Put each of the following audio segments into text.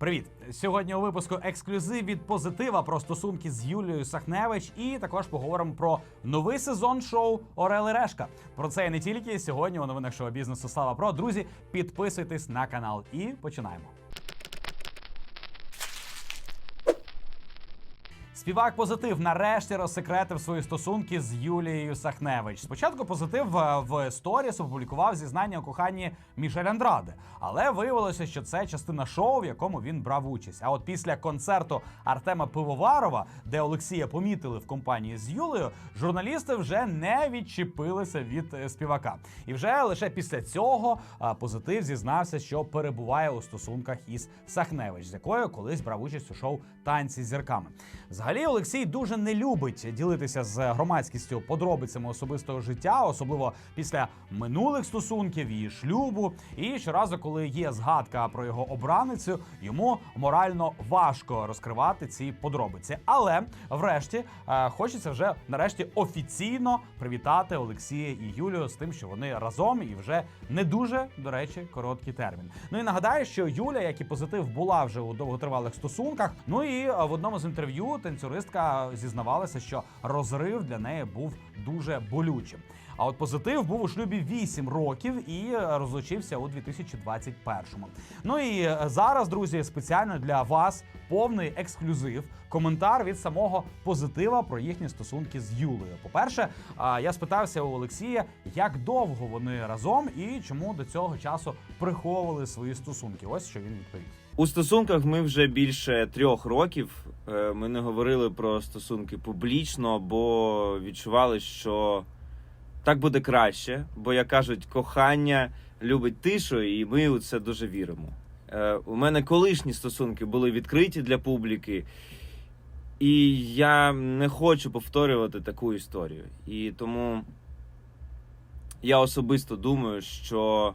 Привіт! Сьогодні у випуску ексклюзив від позитива про стосунки з Юлією Сахневич, і також поговоримо про новий сезон шоу Орели Решка. Про це і не тільки сьогодні у новинах шоу бізнесу Слава Про. Друзі, підписуйтесь на канал і починаємо. Співак позитив нарешті розсекретив свої стосунки з Юлією Сахневич. Спочатку позитив е, в сторіс опублікував зізнання у коханні Мішель Андраде, але виявилося, що це частина шоу, в якому він брав участь. А от після концерту Артема Пивоварова, де Олексія помітили в компанії з Юлею, журналісти вже не відчепилися від е, співака. І вже лише після цього е, позитив зізнався, що перебуває у стосунках із Сахневич, з якою колись брав участь у шоу Танці з зірками. Взагалі, Олексій дуже не любить ділитися з громадськістю подробицями особистого життя, особливо після минулих стосунків і шлюбу. І щоразу, коли є згадка про його обраницю, йому морально важко розкривати ці подробиці. Але врешті е, хочеться вже нарешті офіційно привітати Олексія і Юлію з тим, що вони разом і вже не дуже до речі короткий термін. Ну і нагадаю, що Юля, як і позитив, була вже у довготривалих стосунках. Ну і е, в одному з інтерв'ю танцюристка зізнавалася, що розрив для неї був дуже болючим. А от позитив був у шлюбі 8 років і розлучився у 2021-му. Ну і е, зараз, друзі, спеціально для вас повний ексклюзив. Коментар від самого позитива про їхні стосунки з Юлею. По-перше, я спитався у Олексія, як довго вони разом і чому до цього часу приховували свої стосунки. Ось що він відповів. У стосунках ми вже більше трьох років. Е, Ми не говорили про стосунки публічно, бо відчували, що так буде краще. Бо, як кажуть, кохання любить тишу, і ми у це дуже віримо. Е, У мене колишні стосунки були відкриті для публіки, і я не хочу повторювати таку історію. І тому я особисто думаю, що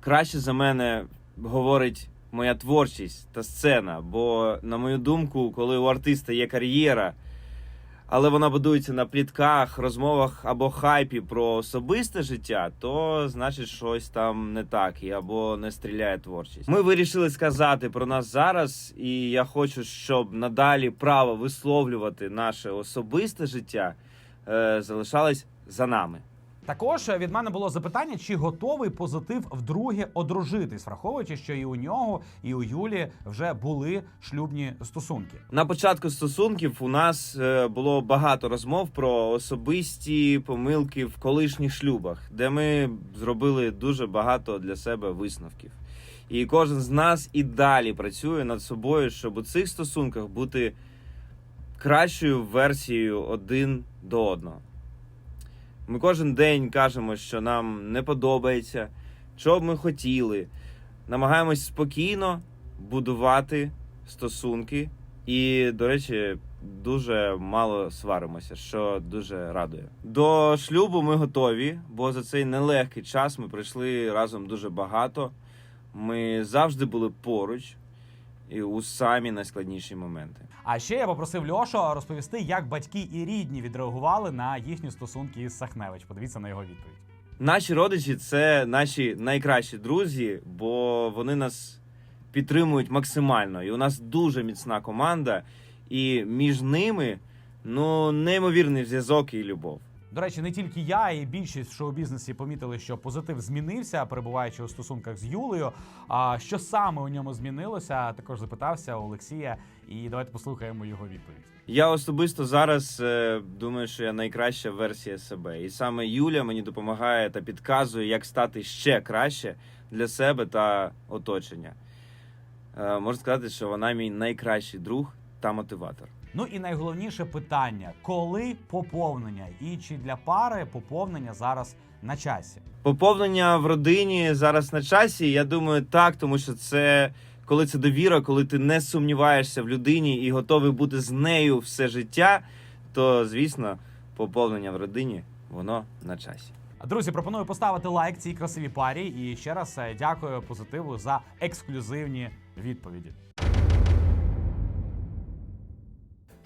краще за мене говорить моя творчість та сцена. Бо, на мою думку, коли у артиста є кар'єра, але вона будується на плітках, розмовах або хайпі про особисте життя, то значить щось там не так і або не стріляє творчість. Ми вирішили сказати про нас зараз, і я хочу, щоб надалі право висловлювати наше особисте життя е, залишалось за нами. Також від мене було запитання, чи готовий позитив вдруге одружитись, враховуючи, що і у нього, і у Юлі вже були шлюбні стосунки. На початку стосунків у нас е, було багато розмов про особисті помилки в колишніх шлюбах, де ми зробили дуже багато для себе висновків. І кожен з нас і далі працює над собою, щоб у цих стосунках бути кращою версією один до одного. Ми кожен день кажемо, що нам не подобається, що б ми хотіли. Намагаємось спокійно будувати стосунки, і, до речі, дуже мало сваримося, що дуже радує. До шлюбу ми готові, бо за цей нелегкий час ми пройшли разом дуже багато. Ми завжди були поруч і у самі найскладніші моменти. А ще я попросив Льошу розповісти, як батьки і рідні відреагували на їхні стосунки із Сахневич. Подивіться на його відповідь. Наші родичі це наші найкращі друзі, бо вони нас підтримують максимально. І у нас дуже міцна команда, і між ними ну неймовірний зв'язок і любов. До речі, не тільки я, і більшість в шоу-бізнесі помітили, що позитив змінився, перебуваючи у стосунках з Юлею. А що саме у ньому змінилося? Також запитався Олексія, і давайте послухаємо його відповідь. Я особисто зараз е, думаю, що я найкраща версія себе, і саме Юля мені допомагає та підказує, як стати ще краще для себе та оточення. Е, можу сказати, що вона мій найкращий друг та мотиватор. Ну і найголовніше питання: коли поповнення, і чи для пари поповнення зараз на часі? Поповнення в родині зараз на часі. Я думаю, так, тому що це коли це довіра, коли ти не сумніваєшся в людині і готовий бути з нею все життя, то звісно, поповнення в родині воно на часі. Друзі, пропоную поставити лайк цій красивій парі. І ще раз е, дякую позитиву за ексклюзивні відповіді.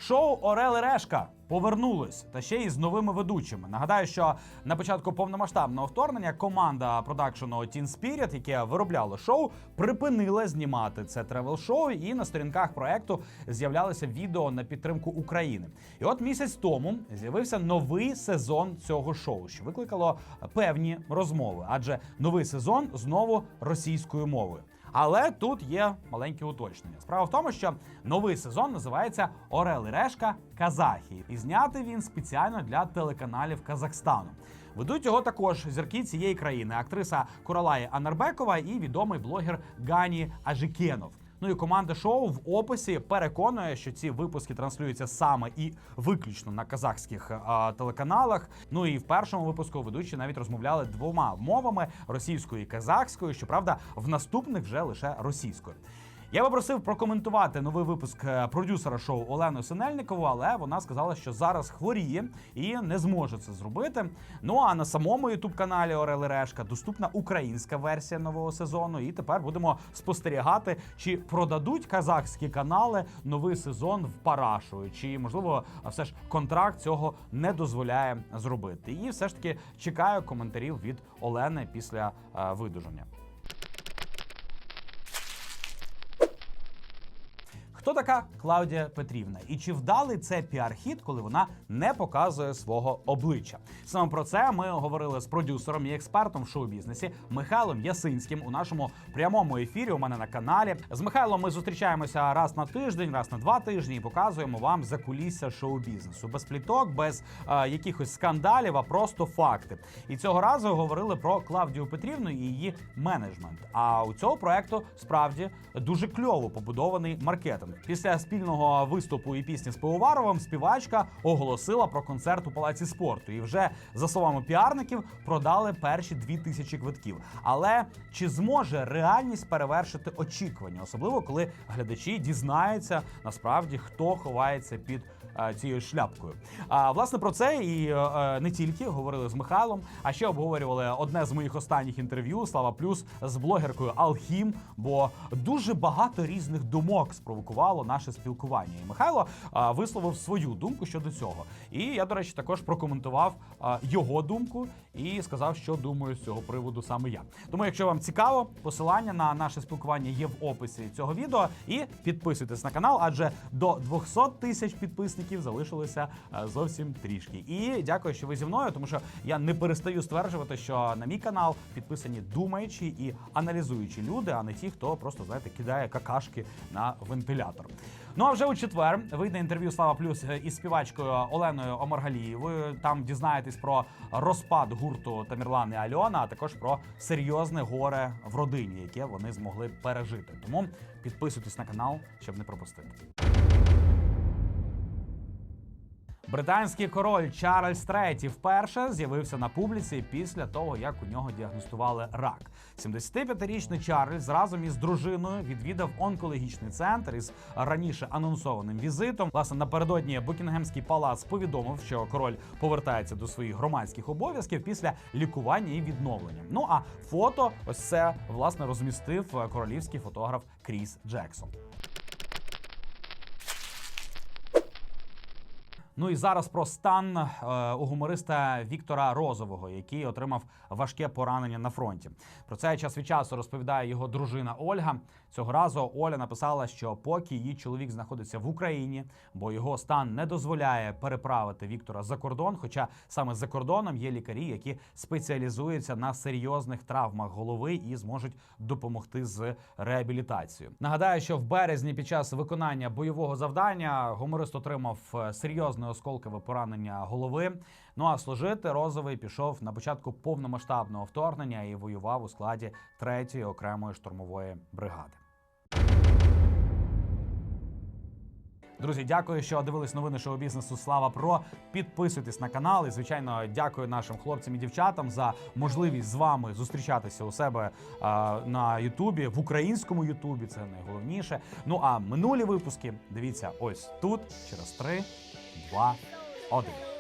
Шоу Орел і Решка повернулось та ще й з новими ведучими. Нагадаю, що на початку повномасштабного вторгнення команда продакшену Teen Spirit, яке виробляло шоу, припинила знімати це тревел-шоу, і на сторінках проекту з'являлися відео на підтримку України. І от місяць тому з'явився новий сезон цього шоу, що викликало певні розмови, адже новий сезон знову російською мовою. Але тут є маленьке уточнення. Справа в тому, що новий сезон називається Орел і Решка Казахії, і знятий він спеціально для телеканалів Казахстану. Ведуть його також зірки цієї країни: актриса Куралай Анарбекова і відомий блогер Гані Ажикенов. Ну і команда шоу в описі переконує, що ці випуски транслюються саме і виключно на казахських а, телеканалах. Ну і в першому випуску ведучі навіть розмовляли двома мовами російською і казахською. Щоправда, в наступних вже лише російською. Я попросив прокоментувати новий випуск е, продюсера шоу Олену Синельникову, але вона сказала, що зараз хворіє і не зможе це зробити. Ну а на самому ютуб каналі Орел і Решка доступна українська версія нового сезону. І тепер будемо спостерігати, чи продадуть казахські канали новий сезон в парашу, чи можливо все ж контракт цього не дозволяє зробити. І все ж таки чекаю коментарів від Олени після е, видуження. Хто така Клаудія Петрівна? І чи вдалий це піар-хід, коли вона не показує свого обличчя? Саме про це ми говорили з продюсером і експертом в шоу-бізнесі Михайлом Ясинським у нашому прямому ефірі. У мене на каналі. З Михайлом ми зустрічаємося раз на тиждень, раз на два тижні і показуємо вам закулісся шоу-бізнесу. Без пліток, без е, якихось скандалів, а просто факти. І цього разу говорили про Клавдію Петрівну і її менеджмент. А у цього проекту справді дуже кльово побудований маркетинг. Після спільного виступу і пісні з Пивоваровим співачка оголосила про концерт у палаці спорту. І вже за словами піарників продали перші дві тисячі квитків. Але чи зможе реальність перевершити очікування, особливо коли глядачі дізнаються насправді хто ховається під цією шляпкою? А власне про це і е, е, не тільки говорили з Михайлом, а ще обговорювали одне з моїх останніх інтерв'ю Слава Плюс з блогеркою Алхім. Бо дуже багато різних думок спровокувало наше спілкування. І Михайло висловив свою думку щодо цього. І я, до речі, також прокоментував його думку і сказав, що думаю з цього приводу саме я. Тому, якщо вам цікаво, посилання на наше спілкування є в описі цього відео. І підписуйтесь на канал, адже до 200 тисяч підписників залишилося а, зовсім трішки. І дякую, що ви зі мною, тому що я не перестаю стверджувати, що на мій канал підписані думаючі і аналізуючі люди, а не ті, хто просто знаєте кидає какашки на вентилятор. Ну а вже у четвер вийде інтерв'ю Слава Плюс із співачкою Оленою Омаргалієвою. Там дізнаєтесь про розпад гурту Тамірлан і Альона, а також про серйозне горе в родині, яке вони змогли пережити. Тому підписуйтесь на канал, щоб не пропустити. Британський король Чарльз III вперше з'явився на публіці після того, як у нього діагностували рак. 75-річний Чарльз разом із дружиною відвідав онкологічний центр із раніше анонсованим візитом. Власне, напередодні Букінгемський палац повідомив, що король повертається до своїх громадських обов'язків після лікування і відновлення. Ну а фото, ось це власне розмістив е, королівський фотограф Кріс Джексон. Ну і зараз про стан е, у гумориста Віктора Розового, який отримав важке поранення на фронті. Про це час від часу розповідає його дружина Ольга. Цього разу Оля написала, що поки її чоловік знаходиться в Україні, бо його стан не дозволяє переправити Віктора за кордон. Хоча саме за кордоном є лікарі, які спеціалізуються на серйозних травмах голови і зможуть допомогти з реабілітацією. Нагадаю, що в березні під час виконання бойового завдання гуморист отримав е, серйозне осколкове поранення голови. Ну а служити розовий пішов на початку повномасштабного вторгнення і воював у складі 3-ї окремої штурмової бригади. Друзі, дякую, що дивились новини шоу бізнесу. Слава Про. Підписуйтесь на канал. І звичайно, дякую нашим хлопцям і дівчатам за можливість з вами зустрічатися у себе а, на Ютубі в українському Ютубі. Це найголовніше. Ну а минулі випуски дивіться ось тут через 3, 2, 1.